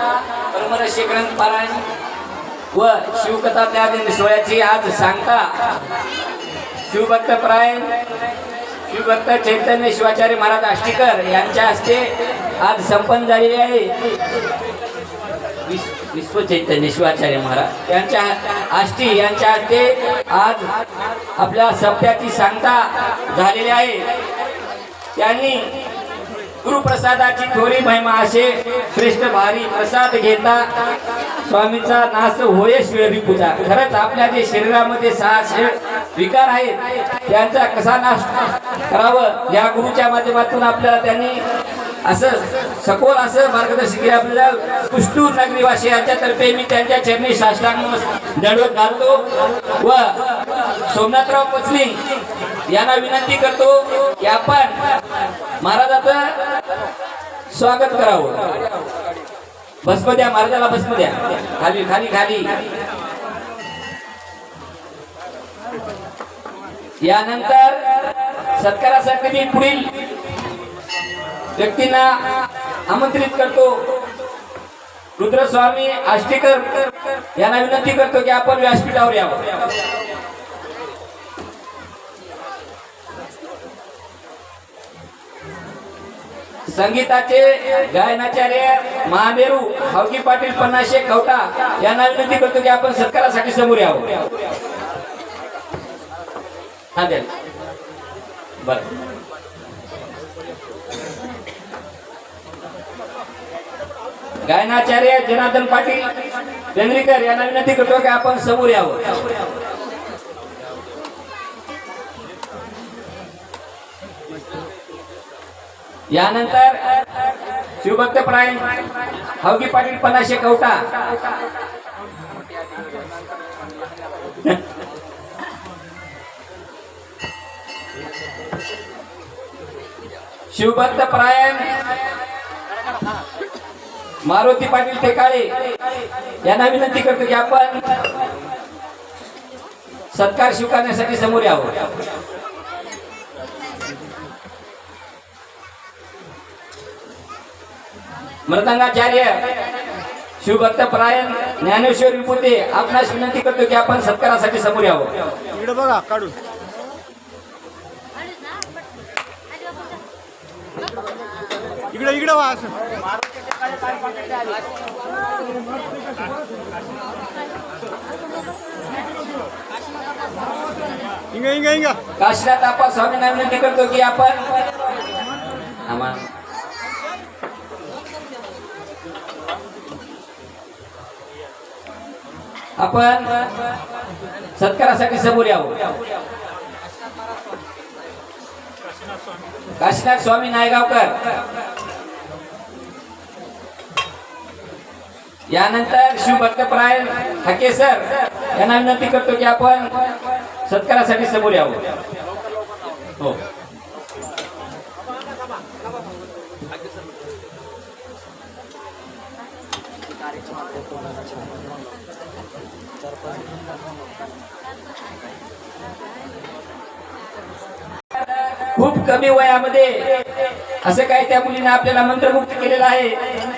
परमरशी ग्रंथ पारायण व शिवकथा त्या सोहळ्याची आज सांगता. शिवभक्त पारायण शिवभक्त चैतन्य शिवाचार्य महाराज आष्टीकर यांच्या हस्ते आज संपन्न झालेले आहे. विश्व विश्व चैतन्य शिवाचार्य महाराज यांच्या आष्टी यांच्या हस्ते आज आपल्या सप्त्याची सांगता झालेली आहे. त्यांनी गुरुप्रसादाची थोरी महिमा असे श्रेष्ठ भारी प्रसाद घेता स्वामीचा नाश होयश्वरी पूजा. खरंच आपल्या जे शरीरामध्ये सहा विकार आहेत त्यांचा कसा नाश करावं? या गुरुच्या माध्यमातून आपल्याला त्यांनी असं सखोल असं मार्गदर्शन केले. आपल्याला कुष्टूर नगरीवासी यांच्यातर्फे मी त्यांच्या चरणी साष्टांग दडवत घालतो. व सोमनाथराव पचनी यांना विनंती करतो की आपण महाराजाचं स्वागत करावं. भस्म द्या महाराजाला भस्म द्या खाली खाली खाली. यानंतर सत्कारासाठी मी पुढील व्यक्तींना आमंत्रित करतो. रुद्रस्वामी आष्टीकर यांना विनंती करतो की आपण व्यासपीठावर यावं. संगीताचे गायनाचार्य महामेरू हावगी पाटील पन्नाशे खवटा यांना विनंती करतो की आपण सत्कारासाठी समोर यावं. चालेल बर. गायनाचार्य जनार्दन पाटील चंद्रीकर यांना विनंती करतो की आपण समोर यावं. यानंतर शिवभक्त प्राय हवगी पाटील पन्नाशे कवटा. शिवभक्त प्रायण मारुती पाटील टेकाळे यांना विनंती करतो की आपण सत्कार स्वीकारण्यासाठी समोर यावं. मृदंगाचार्य शिवभक्त परायण ज्ञानेश्वर विभूते आपणास विनंती करतो की आपण सत्कारासाठी समोर यावं. इकडे बघा काढून. इकडे इकडे वा असं. इंगा इंगा इंगा. काशीनाथ आपा स्वामींना विनंती करतो की आपण आम्हा आपण सत्कारासाठी समोर यावं. काशीनाथ स्वामी नायगावकर. यानंतर शिवभक्तप्राय हके सर यांना विनंती करतो की आपण सत्कारासाठी समोर यावं. खूप कमी वयामध्ये असं काय त्या मुलीने आपल्याला मंत्रमुक्त केलेलं आहे.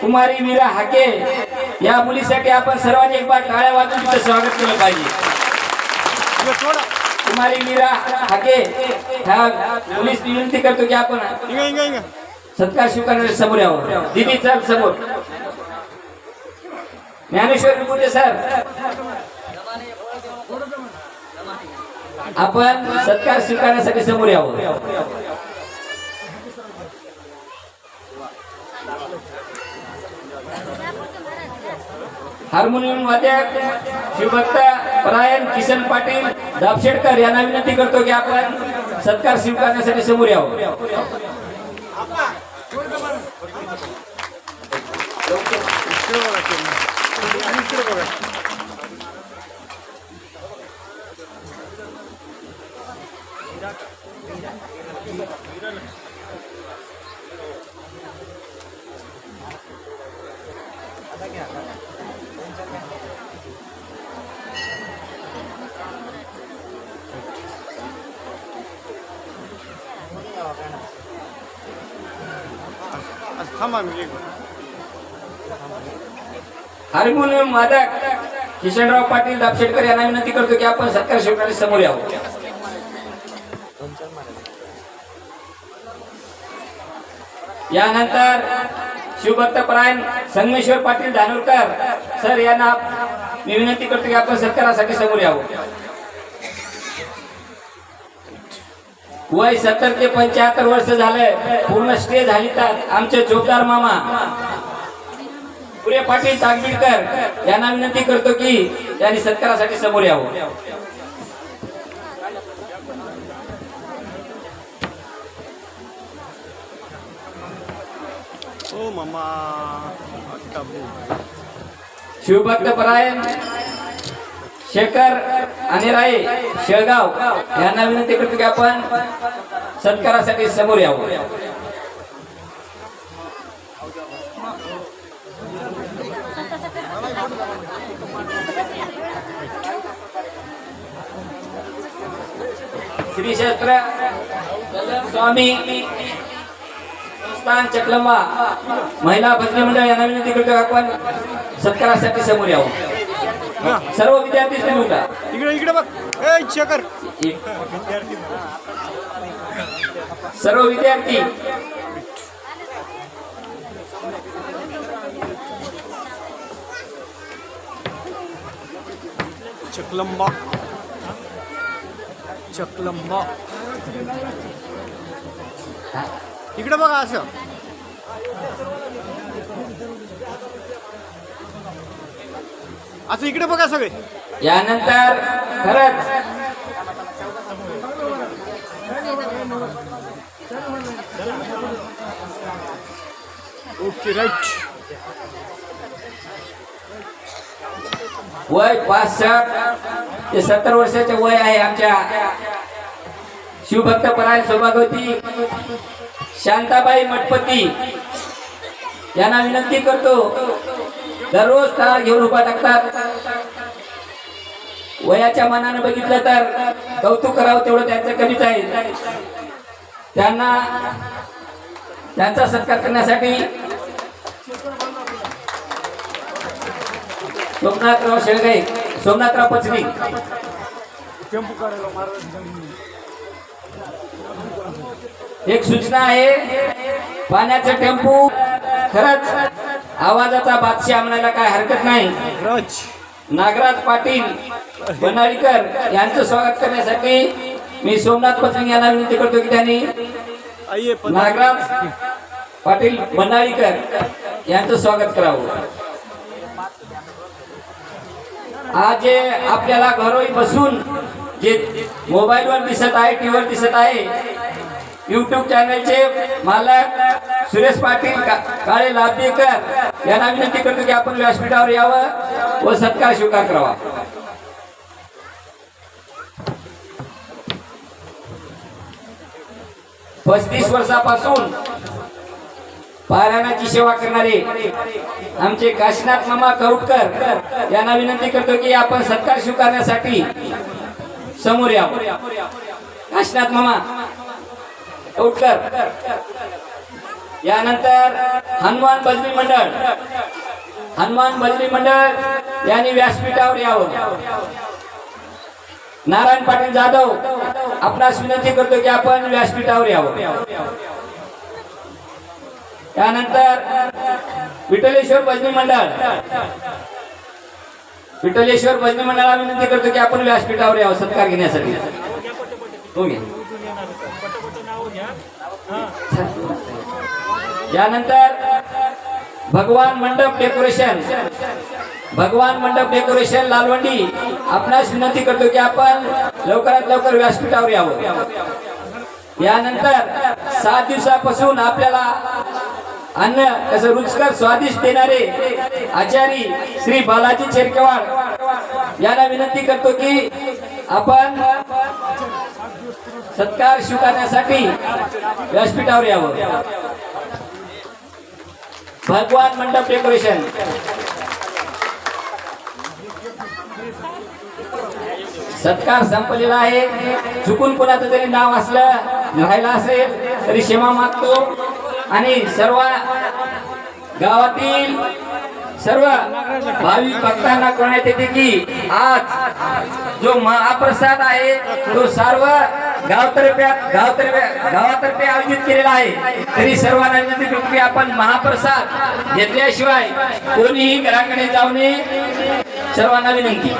कुमारी वीरा हाके या मुलीसाठी आपण सर्वांनी एक बार टाळ्या वाजून तिचं स्वागत केलं पाहिजे. कुमारी मीरा हाके ह्या पोलीस विनंती करतो की आपण इंगा इंगा इंगा. सत्कार स्वीकारण्याच्या समोर यावं दिदी चल समोर. ज्ञानेश्वर विभूते सर. आपण सत्कार स्वीकारण्यासाठी समोर यावं. हार्मोनियम वादक शिवभक्त परायण किशन पाटील दापशेडकर यांना विनंती करतो की आपण सत्कार स्वीकारण्यासाठी समोर यावं. थांबा मी हार्मोनियम वादक किशनराव पाटील दापशेटकर यांना विनंती करतो की आपण सत्कार स्वीकारण्यास समोर यावं. यानंतर शिवभक्त परायण संगमेश्वर पाटील धानोरकर सर यांना मी विनंती करतो की आपण सत्कारासाठी समोर यावं. वय सत्तर ते पंच्याहत्तर वर्ष झालंय. पूर्ण स्टे झाली तर आमचे चोपदार मामा. पुरे पाटील ताकबीडकर यांना विनंती करतो की त्यांनी सत्कारासाठी समोर यावं. ओ मामा. टाबू शिवभक्त परायण शेखर आणि राय शेळगाव यांना विनंती करतो की आपण सत्कारासाठी समोर यावं. श्री क्षेत्र स्वामी संस्थान चकलंबा महिला भजनी मंडळ यांना विनंती करतो आपण सत्कारासाठी समोर यावं. सर्व विद्यार्थी उठा इकडे इकडे बघ. एक. सर्व विद्यार्थी. चकलंबा. चकलंबा. इकडे बघा असं. असं इकडे बघा सगळे. यानंतर खरंच ओके राईट. वय पासष्ट ते सत्तर वर्षाचे वय आहे आमच्या. शिवभक्त परायण सौभागवती शांताबाई मठपती. यांना विनंती करतो दररोज टाळ घेऊन उभा टाकतात. वयाच्या मनानं बघितलं तर कौतुक करावं तेवढं त्यांचं कमीच आहे. त्यांना त्यांचा सत्कार करण्यासाठी सोमनाथराव शेळगे सोमनाथराव पचनी. एक सूचना आहे पाण्याचा टेम्पू खरंच आवाजाचा बादशाह म्हणायला काय हरकत नाही. रज नागराज पाटील बनाळीकर यांचं स्वागत करण्यासाठी मी सोमनाथ पचनी यांना विनंती करतो की त्यांनी नागराज पाटील बनाळीकर यांचं स्वागत करावं. आज जे आपल्याला घरोई बसून जे मोबाईलवर दिसत आहे टीव्हीवर दिसत आहे युट्यूब चॅनलचे मालक सुरेश पाटील काळे लाभदेकर यांना विनंती करतो की आपण व्यासपीठावर यावं व सत्कार स्वीकार करावा. पस्तीस वर्षापासून पारायणाची सेवा करणारे आमचे काशीनाथ मामा करुटकर यांना विनंती करतो की आपण सत्कार स्वीकारण्यासाठी समोर या काशीनाथ मामा करुटकर यानंतर हनुमान बजरी मंडळ. हनुमान बजरी मंडळ यांनी व्यासपीठावर यावं. नारायण पाटील जाधव आपणास विनंती करतो की आपण व्यासपीठावर यावं. त्यानंतर विठ्ठलेश्वर भजनी मंडळ. विठ्ठलेश्वर भजनी मंडळाला विनंती करतो की आपण व्यासपीठावर यावं सत्कार घेण्यासाठी. हो यानंतर भगवान मंडप डेकोरेशन. भगवान मंडप डेकोरेशन लालवंडी आपणास विनंती करतो की आपण लवकरात लवकर व्यासपीठावर यावं. यानंतर सात दिवसापासून आपल्याला अन्न कसं रुचकर स्वादिष्ट देणारे आचारी श्री बालाजी चेरकेवाड यांना विनंती करतो की आपण सत्कार स्वीकारण्यासाठी व्यासपीठावर यावं. भगवान मंडप डेकोरेशन. सत्कार संपलेला आहे. चुकून कोणाचं तरी नाव असलं राहिलं असेल तरी क्षमा मागतो. आणि सर्व गावातील सर्व भाविक भक्तांना कळण्यात येते की आज जो महाप्रसाद आहे तो सर्व गावतर्फे गावतर्फे गावातर्फे आयोजित केलेला आहे. तरी सर्वांना विनंती आपण महाप्रसाद घेतल्याशिवाय कोणीही घराकडे जाऊ नये. सर्वांना विनंती.